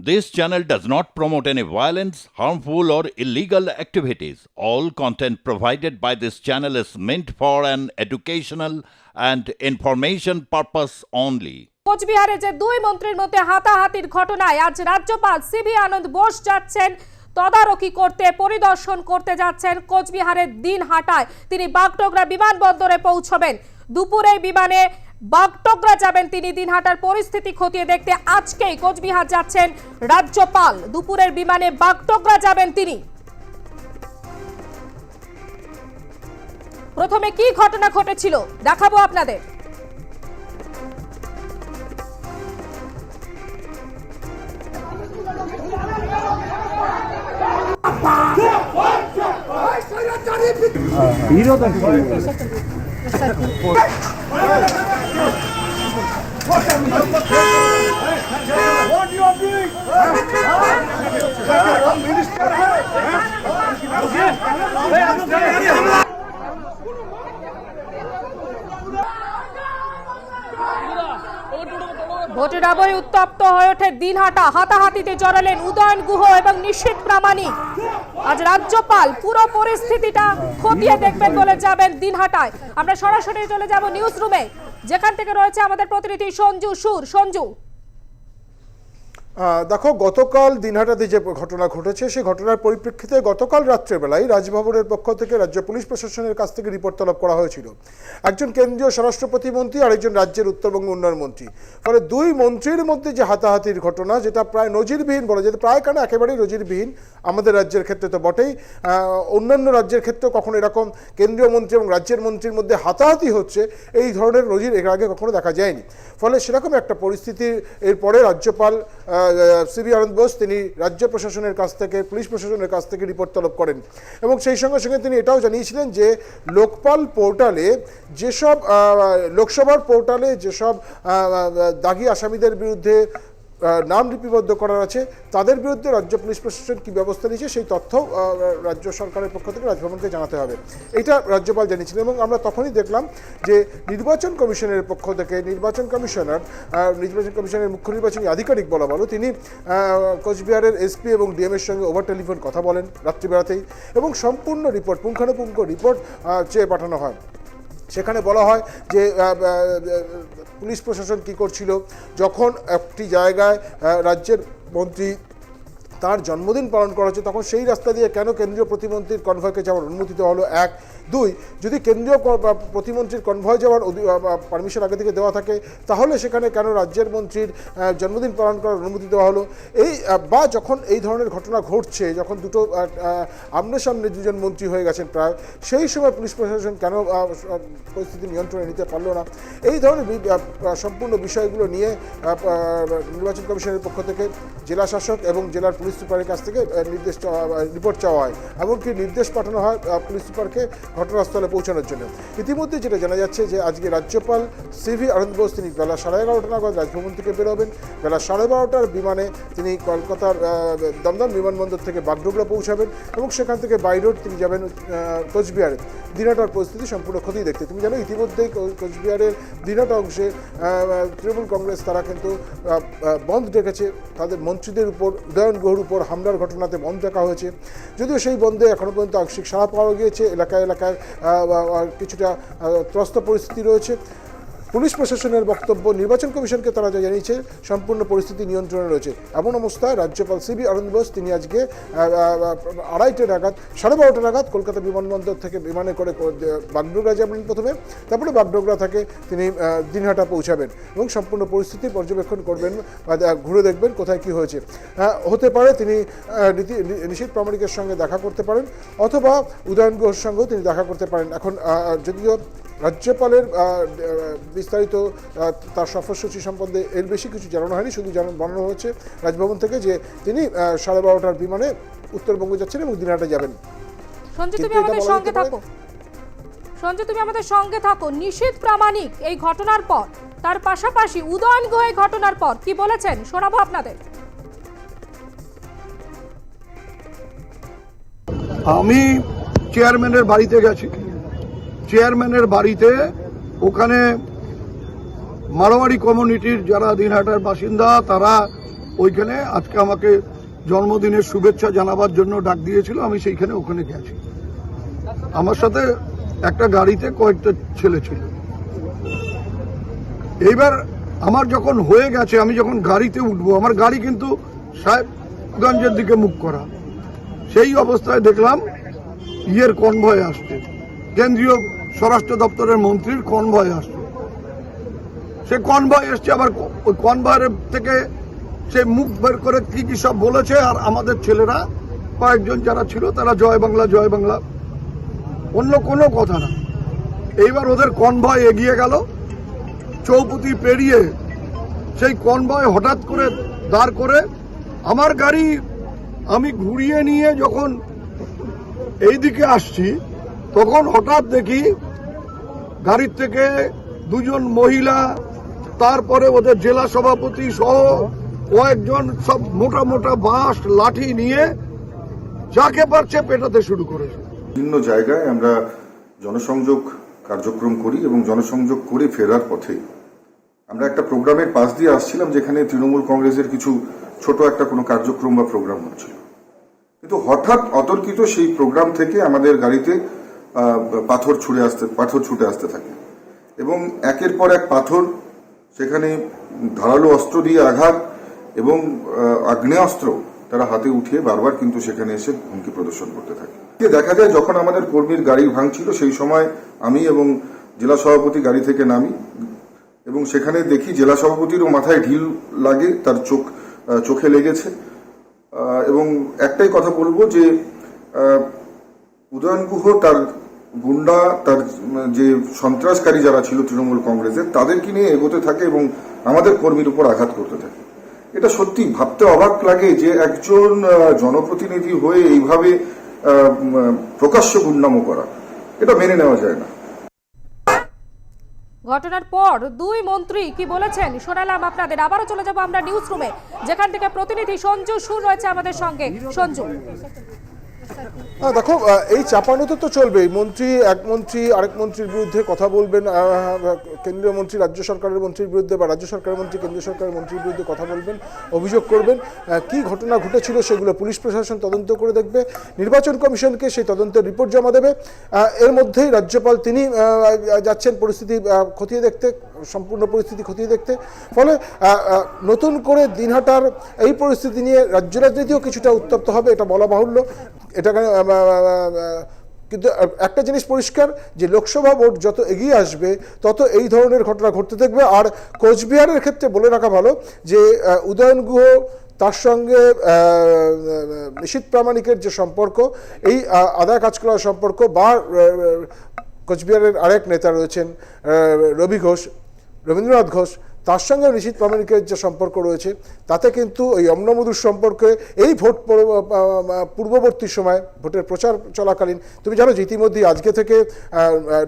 This channel does not promote any violence, harmful, or illegal activities. All content provided by this channel is meant for an educational and information purpose only. কোচবিহারে যে দুই মন্ত্রীর মধ্যে হাতাহাতির ঘটনায় আজ রাজ্যপাল CV আনন্দ বোস যাচ্ছেন তদারকি করতে পরিদর্শন করতে যাচ্ছেন কোচবিহারের দিনহাটায় তিনি বাগডোগরা বিমানবন্দরে পৌঁছবেন দুপুরে বিমানে বাগডোগরা যাবেন তিনি দিনহাটার পরিস্থিতি খতিয়ে দেখতে আজকেই কোচবিহার যাচ্ছেন রাজ্যপাল দুপুরের বিমানে বাগডোগরা যাবেন তিনি প্রথমে কি ঘটনা ঘটেছিল দেখাবো আপনাদের ভোটের আবহে উত্তপ্ত হয়ে ওঠে দিনহাটা। হাতাহাতিতে জড়ালেন উদয়ন গুহ এবং নিশ্চিত প্রামাণিক। আজ রাজ্যপাল, পুরো পরিস্থিতিটা খতিয়ে দেখবেন বলে যাবেন দিনহাটায়। আমরা সরাসরি চলে যাব নিউজ রুমে যেখান থেকে রয়েছে আমাদের প্রতিনিধি সঞ্জু সুর। সঞ্জু দেখো, গতকাল দিনহাটাতে যে ঘটনা ঘটেছে, সেই ঘটনার পরিপ্রেক্ষিতে গতকাল রাত্রেবেলায় রাজভবনের পক্ষ থেকে রাজ্য পুলিশ প্রশাসনের কাছ থেকে রিপোর্ট তলব করা হয়েছিল। একজন কেন্দ্রীয় স্বরাষ্ট্র প্রতিমন্ত্রী আর একজন রাজ্যের উত্তরবঙ্গ উন্নয়ন মন্ত্রী। ফলে দুই মন্ত্রীর মধ্যে যে হাতাহাতির ঘটনা, যেটা প্রায় নজিরবিহীন বলা যেতে, প্রায় কেন একেবারেই নজিরবিহীন, আমাদের রাজ্যের ক্ষেত্রে তো বটেই। অন্যান্য রাজ্যের ক্ষেত্রেও কখনো এরকম কেন্দ্রীয় মন্ত্রী এবং রাজ্যের মন্ত্রীর মধ্যে হাতাহাতি হচ্ছে, এই ধরনের নজির এর আগে কখনো দেখা যায়নি। ফলে সেরকম একটা পরিস্থিতির এরপরে রাজ্যপাল সিবি আনন্দ বোস তিনি রাজ্য প্রশাসনের কাছ থেকে, পুলিশ প্রশাসনের কাছ থেকে রিপোর্ট তলব করেন। এবং সেই সঙ্গে সঙ্গে তিনি এটাও জানিয়েছিলেন যে, লোকপাল পোর্টালে যেসব লোকসভার পোর্টালে যেসব দাগি আসামিদের বিরুদ্ধে নাম লিপিবদ্ধ করার আছে। তাদের বিরুদ্ধে রাজ্য পুলিশ প্রশাসন কি ব্যবস্থা নিয়েছে সেই তথ্য রাজ্য সরকারের পক্ষ থেকে রাজভবনকে জানাতে হবে। এটা রাজ্যপাল জানিয়েছিলেন এবং আমরা তখনই দেখলাম যে নির্বাচন কমিশনের পক্ষ থেকে নির্বাচন কমিশনার নির্বাচন কমিশনের মুখ্য নির্বাচনী আধিকারিক বলা বলো তিনি কোচবিহারের এসপি এবং ডিএমের সঙ্গে ওভার টেলিফোন কথা বলেন রাত্রিবেলাতেই এবং সম্পূর্ণ রিপোর্ট পুঙ্খানুপুঙ্খ রিপোর্ট চেয়ে পাঠানো হয়। সেখানে বলা হয় যে পুলিশ প্রশাসন কি করছিল? যখন একটি জায়গায় রাজ্যের মন্ত্রী তার জন্মদিন পালন করা হচ্ছে, তখন সেই রাস্তা দিয়ে কেন কেন্দ্রীয় প্রতিমন্ত্রীর কনভয়কে যাওয়ার অনুমতি দেওয়া হলো? এক দুই, যদি কেন্দ্রীয় প্রতিমন্ত্রীর কনভয় যাওয়ার পারমিশন আগে থেকে দেওয়া থাকে, তাহলে সেখানে কেন রাজ্যের মন্ত্রীর জন্মদিন পালন করার অনুমতি দেওয়া হলো? এই বা যখন এই ধরনের ঘটনা ঘটছে, যখন দুটো আমনে সামনে দুজন মন্ত্রী হয়ে গেছেন প্রায়, সেই সময় পুলিশ প্রশাসন কেন পরিস্থিতি নিয়ন্ত্রণে নিতে পারল না? এই ধরনের সম্পূর্ণ বিষয়গুলো নিয়ে নির্বাচন কমিশনের পক্ষ থেকে জেলা শাসক এবং জেলার পুলিশ সুপারের কাছ থেকে নির্দেশ রিপোর্ট চাওয়া হয়। এমনকি নির্দেশ পাঠানো হয় পুলিশ সুপারকে ঘটনাস্থলে পৌঁছানোর জন্য। ইতিমধ্যে যেটা জানা যাচ্ছে যে আজকে রাজ্যপাল সিভি আনন্দ বোস, তিনি বেলা সাড়ে এগারোটা নাগাদ রাজভবন থেকে বেরোবেন। বেলা সাড়ে বারোটার বিমানে তিনি কলকাতার দমদম বিমানবন্দর থেকে বাগডোগরা পৌঁছাবেন এবং সেখান থেকে বাই রোড তিনি যাবেন কোচবিহারে। দিনাটার পরিস্থিতি সম্পূর্ণ ক্ষতি দেখতে। তুমি জানো, ইতিমধ্যেই কোচবিহারের দিনাটা অংশে তৃণমূল কংগ্রেস তারা কিন্তু বন্ধ ডেকেছে। তাদের মন্ত্রীদের উপর, উদয়ন গুহর উপর হামলার ঘটনাতে বন্ধ ডাকা হয়েছে। যদিও সেই বন্ধে এখনও পর্যন্ত আংশিক সাড়া পাওয়া গিয়েছে। এলাকায় এলাকায় কিছুটা ত্রস্ত পরিস্থিতি রয়েছে। পুলিশ প্রশাসনের বক্তব্য, নির্বাচন কমিশনকে তারা যা জানিয়েছে, সম্পূর্ণ পরিস্থিতি নিয়ন্ত্রণে রয়েছে। এমন অবস্থায় রাজ্যপাল সিবি আনন্দ বোস, তিনি আজকে আড়াইটে নাগাদ, সাড়ে বারোটা নাগাদ কলকাতা বিমানবন্দর থেকে বিমানে করে বাগডোগরা যাবেন প্রথমে। তারপরে বাগডোগরা থেকে তিনি দিনহাটা পৌঁছাবেন এবং সম্পূর্ণ পরিস্থিতি পর্যবেক্ষণ করবেন বা ঘুরে দেখবেন কোথায় কি হয়েছে। হতে পারে তিনি নীতি- নি- নিশীথ প্রামাণিকের সঙ্গে দেখা করতে পারেন, অথবা উদয়ন গুহর সঙ্গেও তিনি দেখা করতে পারেন। এখন যদিও রাজ্যপালের বিস্তারিত তার সফরসূচি সম্বন্ধে এর বেশি কিছু জানানো হয়নি শুধু জানানো বানানো হয়েছে রাজভবন থেকে যে তিনি সাড়ে বারোটার বিমানে উত্তরবঙ্গ যাচ্ছেন এবং দিনহাটা যাবেন। তুমি আমাদের সঙ্গে থাকো। সঞ্জু তুমি আমাদের সঙ্গে থাকো। নিশীত প্রামাণিক এই ঘটনার পর তার পাশাপাশি উদয়ন এই ঘটনার পর কি বলেছেন শোনাবো আপনাদের। আমি চেয়ারম্যানের বাড়িতে গেছি। চেয়ারম্যানের বাড়িতে ওখানে মারোয়ারি কমিউনিটির যারা দিনহাটার বাসিন্দা, তারা ওইখানে আজকে আমাকে জন্মদিনের শুভেচ্ছা জানাবার জন্য ডাক দিয়েছিল, আমি সেইখানে ওখানে গেছি আমার সাথে একটা গাড়িতে কয়েকটা ছেলে ছিল। এইবার আমার যখন হয়ে গেছে, আমি যখন গাড়িতে উঠবো, আমার গাড়ি কিন্তু সাহেবগঞ্জের দিকে মুখ করা। সেই অবস্থায় দেখলাম ইয়ের কনভয় আসছে। কেন্দ্রীয় স্বরাষ্ট্র দপ্তরের মন্ত্রীর কনভয় আসছে। সে কনভয় এসছে, আবার ওই কনভয়ের থেকে সে মুখ বের করে কি কি সব বলেছে, আর আমাদের ছেলেরা কয়েকজন যারা ছিল তারা জয় বাংলা জয় বাংলা। অন্য কোনো কথা না। এইবার ওদের কনভয় এগিয়ে গেল। চৌপতি পেরিয়ে সেই কনভয় হঠাৎ করে দাঁড় করে, আমার গাড়ি আমি ঘুরিয়ে নিয়ে যখন এইদিকে আসছি, তখন হঠাৎ দেখি গাড়ির থেকে দুজন মহিলা, তারপরে ওদের জেলা সভাপতি সহ কয়েকজন সব মোটা মোটা বাঁশ, লাঠি নিয়ে যাকে পারছে পেটাতে শুরু করেছে। বিভিন্ন জায়গায় আমরা জনসংযোগ কার্যক্রম করি এবং জনসংযোগ করে ফেরার পথে আমরা একটা প্রোগ্রামের পাশ দিয়ে আসছিলাম যেখানে তৃণমূল কংগ্রেসের কিছু ছোট একটা কোনো কার্যক্রম বা প্রোগ্রাম হচ্ছিল। কিন্তু হঠাৎ অতর্কিত সেই প্রোগ্রাম থেকে আমাদের গাড়িতে পাথর ছুড়ে আসতে, পাথর ছুটে আসতে থাকে। এবং একের পর এক পাথর সেখানে ধারালো অস্ত্র দিয়ে আঘাত এবং আগ্নেয়াস্ত্র তারা হাতে উঠিয়ে বারবার কিন্তু সেখানে এসে হুমকি প্রদর্শন করতে থাকে। দেখা যায় যখন আমাদের কর্মীর গাড়ি ভাঙছিল, সেই সময় আমি এবং জেলা সভাপতি গাড়ি থেকে নামি এবং সেখানে দেখি জেলা সভাপতিরও মাথায় ঢিল লাগে, তার চোখ চোখে লেগেছে। এবং একটাই কথা বলব যে উদয়ন গুহ তার গুন্ডা তার যে সন্ত্রাসকারী যারা ছিল তৃণমূল কংগ্রেসের, তাদেরকে নিয়ে এগোতে থাকে এবং আমাদের কর্মীর উপর আঘাত করতে থাকে। এটা সত্যি ভাবতে অবাক লাগে যে একজন জনপ্রতিনিধি হয়ে এইভাবে প্রকাশ্য গুন্ডামো করা। এটা মেনে নেওয়া যায় না। ঘটনার পর দুই মন্ত্রী কি বলেছেন শোনালাম আপনাদের। আবারও চলে যাব আমরা নিউজ রুমে যেখান থেকে প্রতিনিধি সঞ্জু সুর রয়েছে আমাদের সঙ্গে। সঞ্জু। হ্যাঁ দেখো এই চাপানোতে তো চলবেই। মন্ত্রী, এক মন্ত্রী, আরেক মন্ত্রীর বিরুদ্ধে কথা বলবেন কেন্দ্রীয় মন্ত্রী, রাজ্য সরকারের মন্ত্রীর বিরুদ্ধে বা রাজ্য সরকারের মন্ত্রী, কেন্দ্রীয় সরকারের মন্ত্রীর বিরুদ্ধে কথা বলবেন, অভিযোগ করবেন কি ঘটনা ঘটেছিল সেগুলো পুলিশ প্রশাসন তদন্ত করে দেখবে, নির্বাচন কমিশনকে সেই তদন্তের রিপোর্ট জমা দেবে এর মধ্যেই রাজ্যপাল তিনি যাচ্ছেন পরিস্থিতি খতিয়ে দেখতে, সম্পূর্ণ পরিস্থিতি খতিয়ে দেখতে, ফলে নতুন করে দিনহাটার এই পরিস্থিতি নিয়ে রাজ্য রাজনীতিও কিছুটা উত্তপ্ত হবে, এটা বলা বাহুল্য। এটা কিন্তু একটা জিনিস পরিষ্কার, যে লোকসভা ভোট যত এগিয়ে আসবে, তত এই ধরনের ঘটনা ঘটতে থাকবে। আর কোচবিহারের ক্ষেত্রে বলে রাখা ভালো, যে উদয়ন গুহ, তার সঙ্গে নিশীত প্রামাণিকের যে সম্পর্ক, এই আদায় কাজ করার সম্পর্ক, বা কোচবিহারের আরেক নেতা রয়েছেন রবি ঘোষ, রবীন্দ্রনাথ ঘোষ তার সঙ্গে নিশীত প্রামাণিকের যে সম্পর্ক রয়েছে, তাতে কিন্তু ওই অম্নমধুর সম্পর্কে এই ভোট পূর্ববর্তী সময় ভোটের প্রচার চলাকালীন, তুমি জানো যে ইতিমধ্যেই আজকে থেকে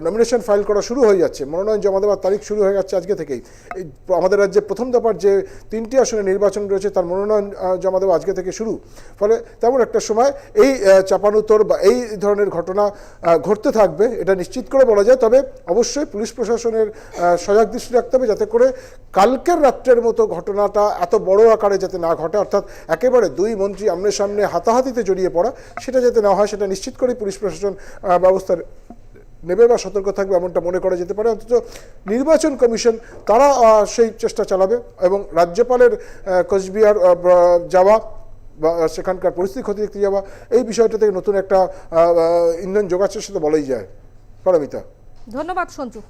নমিনেশন ফাইল করা শুরু হয়ে যাচ্ছে, মনোনয়ন জমা দেওয়ার তারিখ শুরু হয়ে যাচ্ছে আজকে থেকেই। এই আমাদের রাজ্যে প্রথম দফার যে তিনটি আসনে নির্বাচন রয়েছে, তার মনোনয়ন জমা দেওয়া আজকে থেকে শুরু। ফলে তেমন একটা সময় এই চাপানুতর বা এই ধরনের ঘটনা ঘটতে থাকবে, এটা নিশ্চিত করে বলা যায়। তবে অবশ্যই পুলিশ প্রশাসনের সজাগ দৃষ্টি রাখতে হবে, যাতে করে কালকের রাত্রের মতো ঘটনাটা এত বড় আকারে যাতে না ঘটে, অর্থাৎ একেবারে দুই মন্ত্রী আমনে সামনে হাতাহাতিতে জড়িয়ে পড়া, সেটা যাতে না হয় সেটা নিশ্চিত করে পুলিশ প্রশাসন ব্যবস্থার নেবে বা সতর্ক থাকবে এমনটা মনে করা যেতে পারে। অন্তত নির্বাচন কমিশন, তারা সেই চেষ্টা চালাবে এবং রাজ্যপালের কোচবিহার যাওয়া বা, সেখানকার পরিস্থিতি ক্ষতি দেখতে যাওয়া এই বিষয়টা থেকে নতুন একটা ইন্ধন যোগাচ্ছে সেটা বলাই যায়। পারমিতা। ধন্যবাদ সঞ্জু।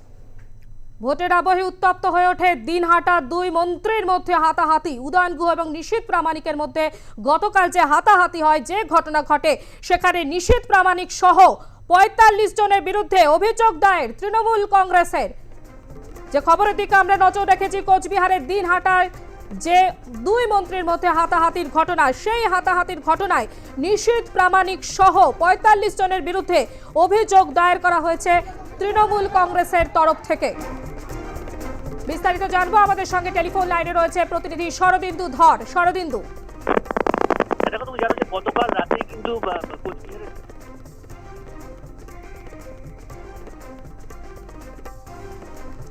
ভোটের আবহে উত্তপ্ত হয়ে ওঠে দিনহাটা দুই মন্ত্রীর মধ্যে হাতাহাতি। উদয়ন গুহ এবং নিশীত প্রামাণিকের মধ্যে গতকাল যে হাতাহাতি হয়, যে ঘটনা ঘটে, সেখানে নিশীত প্রামাণিক সহ পঁয়তাল্লিশ জনের বিরুদ্ধে অভিযোগ দায়ের তৃণমূল কংগ্রেসের। যে খবরের দিকে আমরা নজর রেখেছি, কোচবিহারের দিনহাটার যে দুই মন্ত্রীর মধ্যে হাতাহাতির ঘটনা, সেই হাতাহাতির ঘটনায় নিশীত প্রামাণিক সহ পঁয়তাল্লিশ জনের বিরুদ্ধে অভিযোগ দায়ের করা হয়েছে তৃণমূল কংগ্রেসের তরফ থেকে। বিস্তারিত জানব। আমাদের সঙ্গে টেলিফোন লাইনে রয়েছে প্রতিনিধি শরদিন্দু ধর। শরদিন্দু। দেখো তুমি জানো যে গতকাল রাতে কিন্তু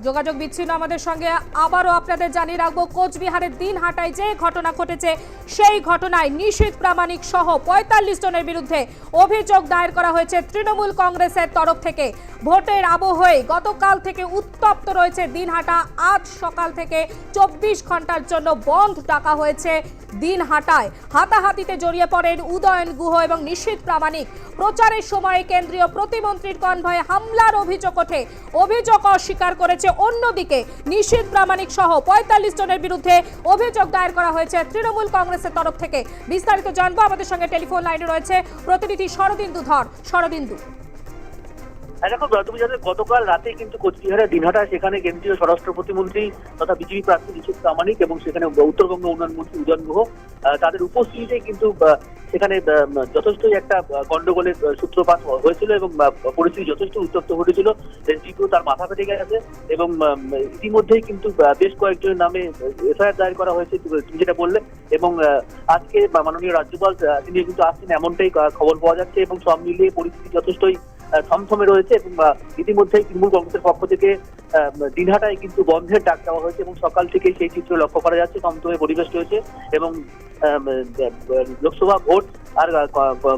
যোগাযোগ বিচ্ছিন্ন আমাদের সঙ্গে। আবারও আপনাদের জানিয়ে রাখব কোচবিহারের দিন হাটাই যে ঘটনা ঘটেছে সেই ঘটনায় নিশীথ প্রামাণিক সহ পঁয়তাল্লিশ জনের বিরুদ্ধে অভিযোগ দায়ের করা হয়েছে তৃণমূল কংগ্রেসের তরফ থেকে। ভোটের আবহে গতকাল থেকে উত্তপ্ত রয়েছে দিনহাটা। আজ সকাল থেকে চব্বিশ ঘণ্টার জন্য বন্ধ ডাকা হয়েছে দিনহাটায়। হাতাহাতিতে জড়িয়ে পড়েন উদয়ন গুহ এবং নিশীথ প্রামাণিক। প্রচারের সময় কেন্দ্রীয় প্রতিমন্ত্রীর কনভয়ে হামলার অভিযোগ ওঠে। অভিযোগ অস্বীকার করেছে অন্যদিকে নিশীথ প্রামাণিক সহ পঁয়তাল্লিশ জনের বিরুদ্ধে অভিযোগ দায়ের করা হয়েছে তৃণমূল কংগ্রেসের তরফ থেকে বিস্তারিত জানব। আমাদের সঙ্গে টেলিফোন লাইনে রয়েছে প্রতিনিধি শরদিন্দু ধর। শরদিন্দু। দেখো তুমি গতকাল রাতে কিন্তু কোচবিহারের দিনহাটা সেখানে কেন্দ্রীয় স্বরাষ্ট্র প্রতিমন্ত্রী তথা বিজেপি প্রার্থী নিশীথ প্রামাণিক এবং সেখানে উত্তরবঙ্গ উন্নয়ন মন্ত্রী উদয়ন গুহ তাদের উপস্থিতিতে কিন্তু সেখানে যথেষ্টই একটা গন্ডগোলের সূত্রপাত হয়েছিল এবং পরিস্থিতি যথেষ্ট উত্তপ্ত ঘটেছিল। এসডিপিও তার মাথা ফেটে গেছে এবং ইতিমধ্যেই কিন্তু বেশ কয়েকজনের নামে এফআইআর দায়ের করা হয়েছে, তুমি- যেটা বললে এবং আজকে মাননীয় রাজ্যপাল তিনি কিন্তু আসছেন এমনটাই খবর পাওয়া যাচ্ছে এবং সব মিলিয়ে পরিস্থিতি যথেষ্টই থমথমে রয়েছে এবং ইতিমধ্যে ইতিমধ্যেই তৃণমূল কংগ্রেসের পক্ষ থেকে দিনহাটায় কিন্তু বন্ধের ডাক দেওয়া হয়েছে এবং সকাল থেকে সেই চিত্র লক্ষ্য করা যাচ্ছে, থমথমে পরিবেশ রয়েছে এবং লোকসভা ভোট আর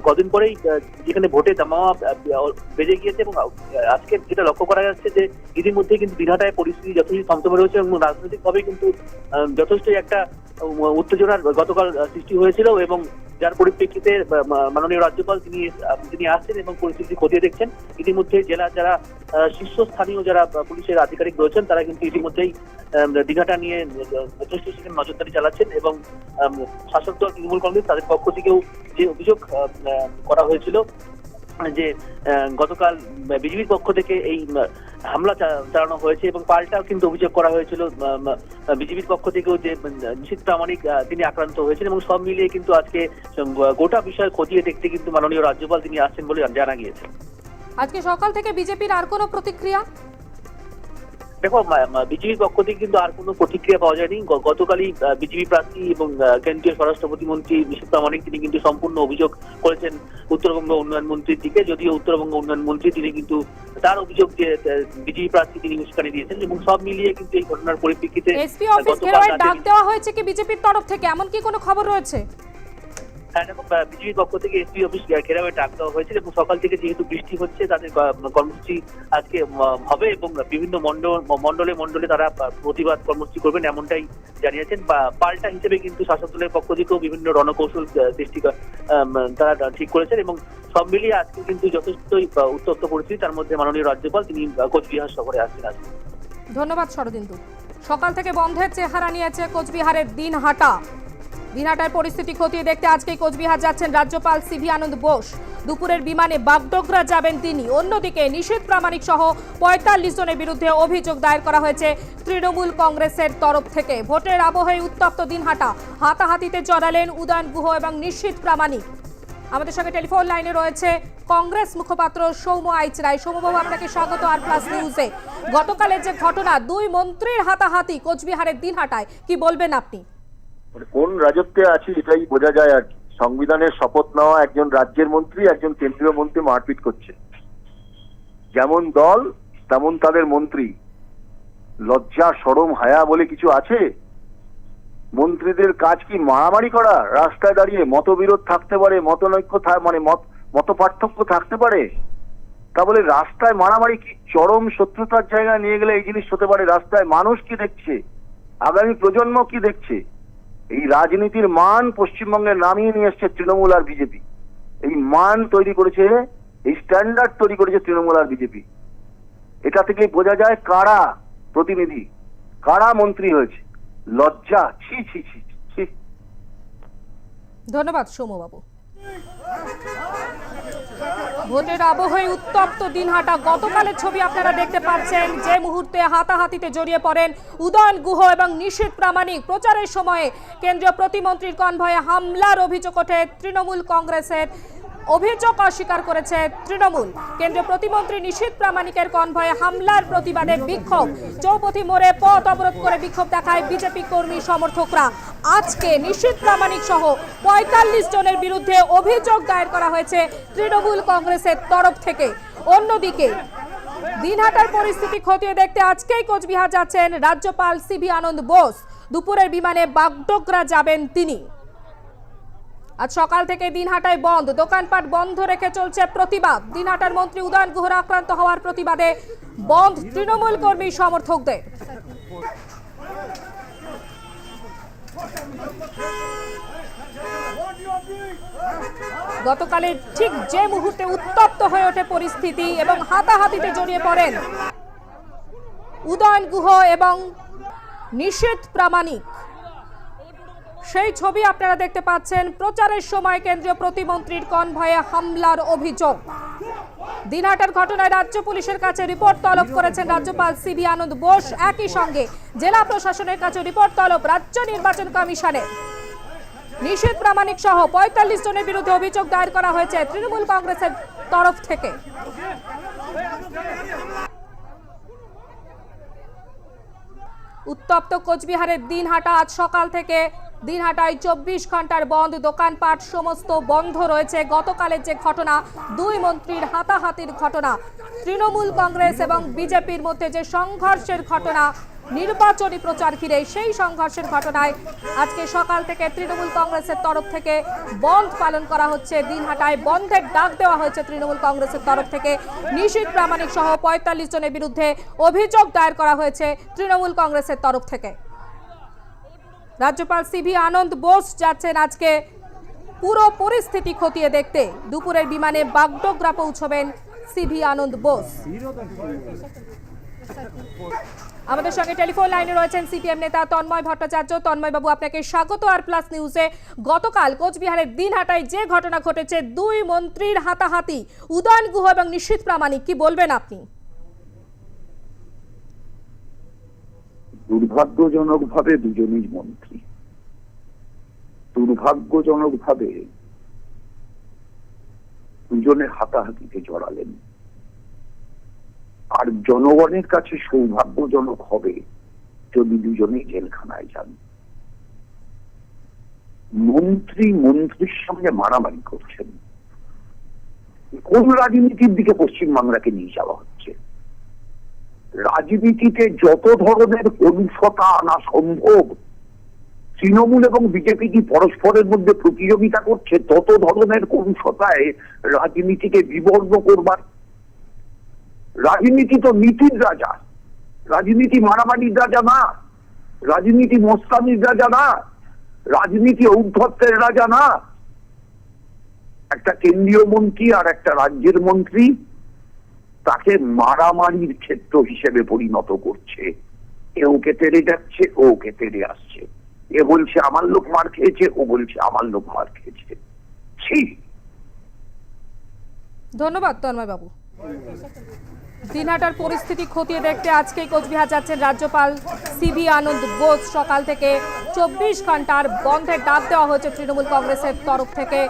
কদিন পরেই যেখানে ভোটে দামামা বেজে গিয়েছে এবং আজকে যেটা লক্ষ্য করা যাচ্ছে যে ইতিমধ্যে কিন্তু দিনহাটায় পরিস্থিতি যথেষ্ট থমথমে রয়েছে এবং রাজনৈতিকভাবে কিন্তু আহ, যথেষ্টই একটা উত্তেজনার গতকাল সৃষ্টি হয়েছিল এবং যার পরিপ্রেক্ষিতে মাননীয় রাজ্যপাল তিনি তিনি আসছেন এবং পরিস্থিতি খতিয়ে দেখছেন। ইতিমধ্যে জেলা যারা শীর্ষস্থানীয় যারা পুলিশের আধিকারিক রয়েছেন, তারা কিন্তু ইতিমধ্যেই দিঘাটা নিয়ে যথেষ্ট সেখানে নজরদারি চালাচ্ছেন এবং শাসক দল, তৃণমূল কংগ্রেস তাদের পক্ষ থেকেও যে অভিযোগ করা হয়েছিল যে গতকাল বিজেপির পক্ষ থেকে এই হামলা চালানো হয়েছে এবং পাল্টাও কিন্তু অভিযোগ করা হয়েছিল বিজেপির পক্ষ থেকেও যে নিশীথ প্রামাণিক তিনি আক্রান্ত হয়েছেন এবং সব মিলিয়ে কিন্তু আজকে গোটা বিষয় খতিয়ে দেখতে কিন্তু মাননীয় রাজ্যপাল তিনি আসছেন বলে জানা গিয়েছে। আজকে সকাল থেকে বিজেপির আর কোনো প্রতিক্রিয়া? দেখো বিজেপির পক্ষ থেকে কিন্তু আর কোনো প্রতিক্রিয়া পাওয়া যায়নি। গতকালই বিজেপি প্রার্থী এবং কেন্দ্রীয় স্বরাষ্ট্র প্রতিমন্ত্রী নিশীথ প্রামাণিক তিনি কিন্তু সম্পূর্ণ অভিযোগ করেছেন উত্তরবঙ্গ উন্নয়ন মন্ত্রীর দিকে। যদিও উত্তরবঙ্গ উন্নয়ন মন্ত্রী তিনি কিন্তু তার অভিযোগ যে বিজেপি প্রার্থী তিনি উস্কানি দিয়েছেন এবং সব মিলিয়ে কিন্তু এই ঘটনার পরিপ্রেক্ষিতে এসপি অফিস ঘেরাওয়ের ডাক দেওয়া হয়েছে কি বিজেপির তরফ থেকে? এমন কি কোনো খবর রয়েছে? হ্যাঁ দেখো বিজেপির পক্ষ থেকে এসপি অফিস ঘেরাবে ডাক দেওয়া হয়েছে। এবং সকাল থেকে যেহেতু বৃষ্টি হচ্ছে, তাদের কর্মসূচি আজকে হবে এবং বিভিন্ন মন্ডল মন্ডলে মন্ডলে তারা প্রতিবাদ কর্মসূচি করবেন এমনটাই জানিয়েছেন। পাল্টা হিসেবে কিন্তু শাসক দলের পক্ষ থেকেও বিভিন্ন রণকৌশল সৃষ্টি তারা ঠিক করেছেন এবং সব মিলিয়ে আজকে কিন্তু যথেষ্টই উত্তপ্ত পরিস্থিতি। তার মধ্যে মাননীয় রাজ্যপাল, তিনি কোচবিহার শহরে আসছেন আজকে। ধন্যবাদ, শরদিন্দু। সকাল থেকে বন্ধের চেহারা নিয়েছে কোচবিহারের দিন দিনহাটা। দিনহাটার পরিস্থিতি খতিয়ে দেখতে আজকেই কোচবিহার যাচ্ছেন রাজ্যপাল সিভি আনন্দ বোস। দুপুরের বিমানে বাগডোগরা যাবেন তিনি। অন্যদিকে নিষেধ প্রামাণিক সহ পঁয়তাল্লিশ জনের বিরুদ্ধে অভিযোগ দায়ের করা হয়েছে তৃণমূল কংগ্রেসের তরফ থেকে। ভোটের আবহে উত্তপ্ত দিনহাটা। হাতাহাতিতে জড়ালেন উদয়ন গুহ এবং নিশ্চিত প্রামাণিক। আমাদের সঙ্গে টেলিফোন লাইনে রয়েছে কংগ্রেস মুখপাত্র সৌম্য আইচ রায়। সৌম্যবাবু, আপনাকে স্বাগত আর প্লাস নিউজে। গতকালের যে ঘটনা, দুই মন্ত্রীর হাতাহাতি কোচবিহারের দিনহাটায়। কি বলবেন আপনি? কোন রাজত্বে আছি এটাই বোঝা যায় আর। সংবিধানের শপথ নেওয়া একজন রাজ্যের মন্ত্রী, একজন কেন্দ্রীয় মন্ত্রী মারপিট করছে। যেমন দল, তেমন তাদের মন্ত্রী। লজ্জা, সরম, হায়া বলে কিছু আছে? মন্ত্রীদের কাজ কি মারামারি করা? রাস্তায় দাঁড়িয়ে মতবিরোধ থাকতে পারে, মতনৈক্য মানে মত মত পার্থক্য থাকতে পারে? তা বলে রাস্তায় মারামারি কি চরম শত্রুতার জায়গায় নিয়ে গেলে এই জিনিস হতে পারে? রাস্তায় মানুষ কি দেখছে? আগামী প্রজন্ম কি দেখছে? এই রাজনীতির মান পশ্চিমবঙ্গে নামিয়ে নিয়ে এসছে তৃণমূল আর বিজেপি। এই মান তৈরি করেছে এই স্ট্যান্ডার্ড তৈরি করেছে তৃণমূল আর বিজেপি। এটা থেকে বোঝা যায় কারা প্রতিনিধি কারা মন্ত্রী হয়েছে। লজ্জা ছি ছি ছি ছি ধন্যবাদ সৌম্যবাবু। ভোটের আবহে উত্তপ্ত দিনহাটা। গতকালের ছবি আপনারা দেখতে পাচ্ছেন, যে মুহূর্তে হাতাহাতিতে জড়িয়ে পড়েন উদয়ন গুহ এবং নিশীত প্রামাণিক। প্রচারের সময়ে কেন্দ্রীয় প্রতিমন্ত্রীর কনভয়ে হামলার অভিযোগ ওঠে তৃণমূল কংগ্রেসের। অভিযোগ অস্বীকার করেছে তৃণমূল। কেন্দ্রীয় প্রতিমন্ত্রী নিশীথ প্রামাণিকের কনভয়ে হামলার প্রতিবাদে বিক্ষোভ। চৌপথি মোড়ে পথ অবরোধ করে বিক্ষোভ দেখায় বিজেপি কর্মী সমর্থকরা। আজকে নিশীথ প্রামাণিক সহ পঁয়তাল্লিশ জনের বিরুদ্ধে অভিযোগ দায়ের করা হয়েছে তৃণমূল কংগ্রেসের তরফ থেকে। অন্যদিকে, দিনহাটার পরিস্থিতি খতিয়ে দেখতে আজকেই কোচবিহার যাচ্ছেন রাজ্যপাল সিভি আনন্দ বোস। দুপুরের বিমানে বাগডোগরা যাবেন তিনি। আজ সকাল থেকে দিনহাটায় বন্ধ, দোকানপাট বন্ধ রেখে চলছে প্রতিবাদ। দিনহাটার মন্ত্রী উদয়ন গুহর আক্রান্ত হওয়ার প্রতিবাদে বন্ধ তৃণমূল কর্মী সমর্থকদের। গতকালের ঠিক যে মুহূর্তে উত্তপ্ত হয়ে ওঠে পরিস্থিতি এবং হাতাহাতিতে জড়িয়ে পড়েন উদয়ন গুহ এবং নিষেধ প্রামাণিক। সেই ছবি আপনারা দেখতে পাচ্ছেন। প্রচারের সময় কেন্দ্রীয় প্রতিমন্ত্রীর কনভয়ে হামলার অভিযোগ। দিনহাটার ঘটনায় রাজ্য পুলিশের কাছে রিপোর্ট তলব করেছেন রাজ্যপাল সিবি আনন্দ বোস। একই সঙ্গে জেলা প্রশাসনের কাছে রিপোর্ট তলব রাজ্য নির্বাচন কমিশনের। নিষেধ প্রামাণিক সহ পঁয়তাল্লিশ জনের বিরুদ্ধে অভিযোগ দায়ের করা হয়েছে তৃণমূল কংগ্রেসের তরফ থেকে। উত্তপ্ত কোচবিহারের দিনহাটা আজ সকাল থেকে দিনহাটায় চব্বিশ ঘণ্টার বন্ধ দোকানপাট, সমস্ত বন্ধ রয়েছে। গতকালের যে ঘটনা, দুই মন্ত্রীর হাতাহাতির ঘটনা, তৃণমূল কংগ্রেস এবং বিজেপির মধ্যে যে সংঘর্ষের ঘটনা, নির্বাচনী প্রচার ঘিরে সেই সংঘর্ষের ঘটনায় আজকে সকাল থেকে তৃণমূল কংগ্রেসের তরফ থেকে বন্ধ পালন করা হচ্ছে। দিনহাটায় বন্ধের ডাক দেওয়া হয়েছে তৃণমূল কংগ্রেসের তরফ থেকে। নিশীত প্রামাণিক সহ পঁয়তাল্লিশ জনের বিরুদ্ধে অভিযোগ দায়ের করা হয়েছে তৃণমূল কংগ্রেসের তরফ থেকে। রাজ্যপাল সিভি আনন্দ বোস যাচ্ছেন আজকে পুরো পরিস্থিতি খতিয়ে দেখতে। দুপুরের বিমানে বাগডোগরা পৌঁছবেন সিভি আনন্দ বোস। আমাদের সঙ্গে টেলিফোন লাইনে রয়েছেন সিপিএম নেতা তন্ময় ভট্টাচার্য। তন্ময় বাবু আপনাকে স্বাগত আর প্লাস নিউজে। গতকাল কোচবিহারের দিনহাটায় যে ঘটনা ঘটেছে, দুই মন্ত্রীর হাতাহাতি উদয়ন গুহ এবং নিশ্চিত প্রামাণিক, কি বলবেন আপনি? দুর্ভাগ্যজনকভাবে দুজনই মন্ত্রী। দুর্ভাগ্যজনকভাবে দুজনে হাতাহাতিতে জড়ালেন। আর জনগণের কাছে সৌভাগ্যজনক হবে যদি দুজনেই জেলখানায় যান। মন্ত্রী মন্ত্রীর সঙ্গে মারামারি করছেন। কোন রাজনীতির দিকে পশ্চিমবাংলাকে নিয়ে যাওয়া হচ্ছে? রাজনীতিতে যত ধরনের কলুষতা আনা সম্ভব, তৃণমূল এবং বিজেপি কি পরস্পরের মধ্যে প্রতিযোগিতা করছে, তত ধরনের কলুষতায় রাজনীতিকে বিবর্ণ করবার? রাজনীতি তো নীতির রাজা। রাজনীতি মারামারির রাজা না। রাজনীতি মস্তানির রাজা না। রাজনীতি ঔদ্ধত্যের রাজা না। একটা কেন্দ্রীয় মন্ত্রী আর একটা রাজ্যের মন্ত্রী তাকে মারামারির ক্ষেত্র হিসেবে পরিণত করছে। এ ওকে তেড়ে যাচ্ছে, ও ওকে তেড়ে আসছে। এ বলছে, আমার লোক মার খেয়েছে, ও বলছে, আমার লোক মার খেয়েছে। ধন্যবাদ তন্ময় বাবু দিনহাটার পরিস্থিতি খতিয়ে দেখতে আজকেই কোচবিহার যাচ্ছেন রাজ্যপাল সিবি আনন্দ বোস। সকাল থেকে চব্বিশ ঘণ্টার বন্ধের ডাক দেওয়া হয়েছে তৃণমূল কংগ্রেসের তরফ থেকে।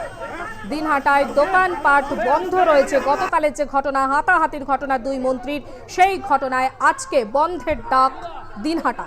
দিনহাটায় দোকানপাট বন্ধ রয়েছে। গতকালের যে ঘটনা, হাতাহাতির ঘটনা দুই মন্ত্রীর, সেই ঘটনায় আজকে বন্ধের ডাক দিনহাটা